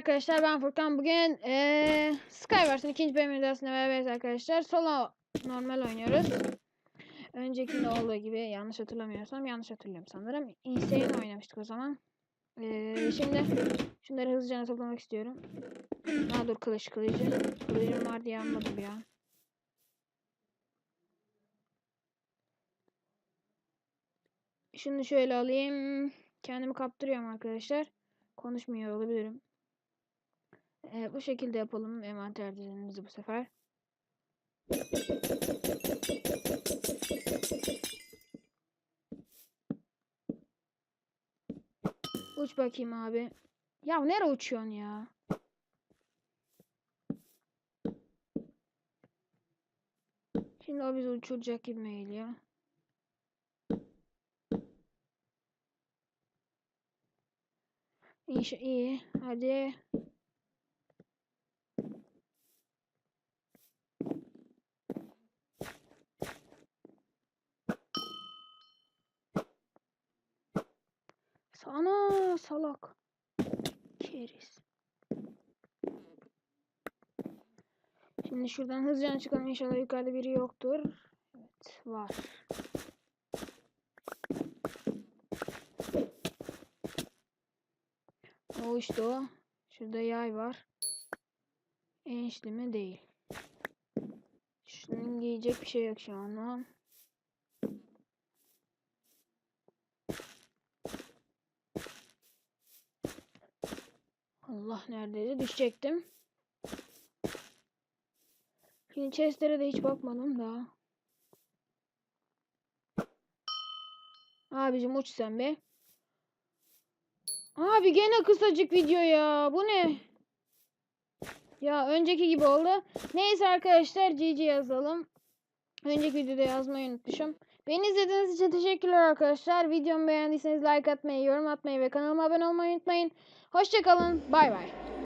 arkadaşlar ben Furkan. Bugün eee Skywars'ın ikinci bölüm videosunda beraberiz arkadaşlar. Solo normal oynuyoruz. Öncekinde olduğu gibi yanlış hatırlamıyorsam yanlış hatırlıyorum sanırım. Insane oynamıştık o zaman. Eee, şimdi şunları hızlıca toplamak istiyorum. Ha dur kılıç kılıcı. Kılıcım var diye anladım an. Şunu şöyle alayım. Kendimi kaptırıyorum arkadaşlar. Konuşmuyor olabilirim. Ee, bu şekilde yapalım envanter düzenimizi bu sefer. Uç bakayım abi. Ya nereye uçuyorsun ya? Şimdi o bizi uçuracak gibi geliyor. İyi, şey- iyi. Hadi. Sana salak. Keriz. Şimdi şuradan hızlıca çıkalım. İnşallah yukarıda biri yoktur. Evet var. O işte o. Şurada yay var. Enişli mi değil. Şunun giyecek bir şey yok şu an. Allah neredeydi? Düşecektim. Şimdi chestlere de hiç bakmadım da. Abicim uç sen be. Abi gene kısacık video ya. Bu ne? Ya önceki gibi oldu. Neyse arkadaşlar GG yazalım. Önceki videoda yazmayı unutmuşum. Beni izlediğiniz için teşekkürler arkadaşlar. Videomu beğendiyseniz like atmayı, yorum atmayı ve kanalıma abone olmayı unutmayın. Hoşçakalın. Bay bay.